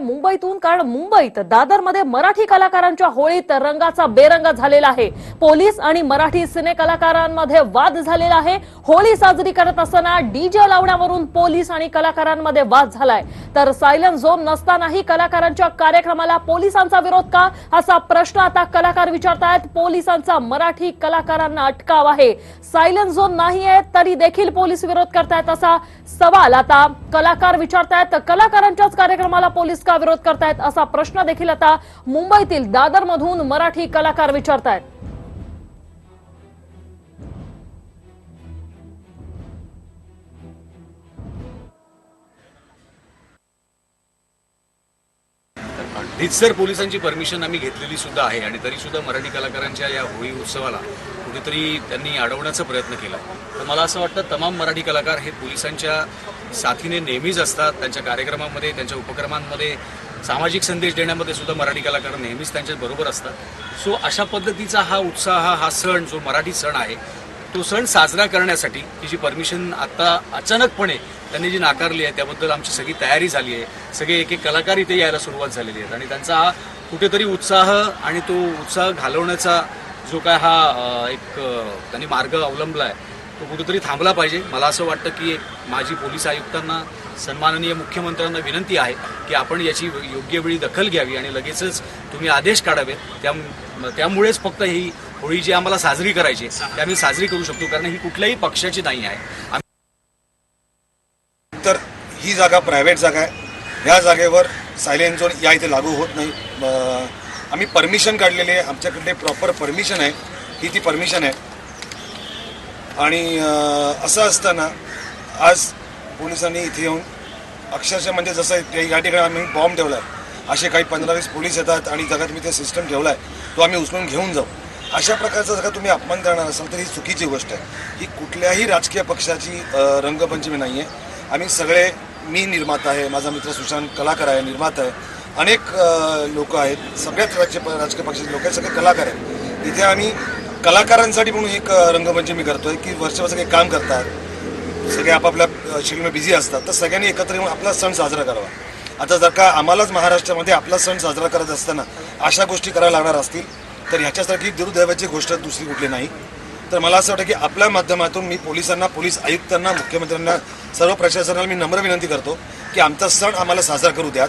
मुंबईतून कारण मुंबईत दादरमध्ये मराठी कलाकारांच्या होळीत रंगाचा बेरंग झालेला आहे. पोलीस आणि मराठी सिने कलाकारांमध्ये वाद झालेला आहे. होळी साजरी करत असताना डीजे लावण्यावरून पोलीस आणि कलाकारांमध्ये वाद झालाय. तर सायलेंट झोन नसतानाही कलाकारांच्या कार्यक्रमाला पोलिसांचा विरोध का? असा प्रश्न आता कलाकार विचारतायत. पोलिसांचा मराठी कलाकारांना अटकाव आहे. सायलेंट झोन नाही आहे तरी देखील पोलीस विरोध करतायत असा सवाल आता कलाकार विचारतायत. कलाकारांच्याच कार्यक्रमाला पोलीस का विरोध करतायत असा प्रश्न देखील आता मुंबईतील दादरमधून मराठी कलाकार विचारतायत. रीतसर पोलिसांची परमिशन आम्ही घेतलेली सुद्धा आहे आणि तरी सुद्धा मराठी कलाकारांच्या या होळी उत्सवाला कुठेतरी त्यांनी अडवण्याचा प्रयत्न केला. तर मला असं वाटतं तमाम मराठी कलाकार हे पोलिसांच्या साथीने नेहमीच असतात. त्यांच्या कार्यक्रमामध्ये त्यांच्या उपक्रमांमध्ये सामाजिक संदेश देण्यामध्ये सुद्धा मराठी कलाकार नेहमीच त्यांच्याबरोबर असतात. सो अशा पद्धतीचा हा उत्साह हा सण जो मराठी सण आहे तो सण साजरा करण्यासाठी ही जी परमिशन आता अचानकपणे त्यांनी जी नाकारली आहे त्याबद्दल आमची सगळी तयारी झाली आहे. सगळे एक एक कलाकार इथे यायला सुरुवात झालेली आहेत. आणि त्यांचा हा कुठेतरी उत्साह आणि तो उत्साह घालवण्याचा जो काय हा एक त्यांनी मार्ग अवलंबला आहे तो कुठेतरी थांबला पाहिजे. मला असं वाटतं की माझी पोलीस आयुक्तांना सन्माननीय मुख्यमंत्र्यांना विनंती आहे की आपण याची योग्य वेळी दखल घ्यावी आणि लगेचच तुम्ही आदेश काढावेत. त्या त्यामुळेच फक्त ही होळी जी आम्हाला साजरी करायची आहे, त्या आम्ही साजरी करू शकतो कारण ही कुठल्याही पक्षाची नाही आहे. तर ही जागा प्रायव्हेट जागा आहे. या जागेवर सायलेंट झोन या इथे लागू होत नाही. आम्ही परमिशन काढलेली आहे. आमच्याकडे प्रॉपर परमिशन आहे. ही ती परमिशन आहे. आणि असं असताना आज पोलिसांनी इथे येऊन अक्षरशः म्हणजे जसं ते या ठिकाणी आम्ही बॉम्ब ठेवला आहे असे काही पंधरा वीस पोलीस येतात आणि जगात मी ते सिस्टम ठेवला आहे तो आम्ही उचलून घेऊन जाऊ. अशा प्रकारचा जर का तुम्ही अपमान करणार असाल तर ही चुकीची गोष्ट आहे. ही कुठल्याही राजकीय पक्षाची रंगपंचमी नाही आहे आम्ही सगळे मी निर्माता आहे माझा मित्र सुशांत कलाकार आहे निर्माता आहे. अनेक लोक आहेत सगळ्याच राज्य राजकीय पक्षाचे लोक आहेत सगळे कलाकार आहेत. इथे आम्ही कलाकारांसाठी म्हणून एक रंगमंच मी करतोय की वर्षभर सगळे काम करतात. सगळे आपापल्या शेड्यूलमध्ये बिझी असतात. तर सगळ्यांनी एकत्र येऊन आपला सण साजरा करावा. आता जर का आम्हालाच महाराष्ट्रामध्ये आपला सण साजरा करत असताना अशा गोष्टी करायला लागणार असतील तर ह्याच्यासारखी दुर्दैवाची गोष्ट दुसरी कुठली नाही. तर मला असं वाटतं की आपल्या माध्यमातून मी पोलिसांना पोलीस आयुक्तांना मुख्यमंत्र्यांना सर्व प्रशासनाला मी नम्र विनंती करतो की आमचा सण आम्हाला साजरा करू द्यात.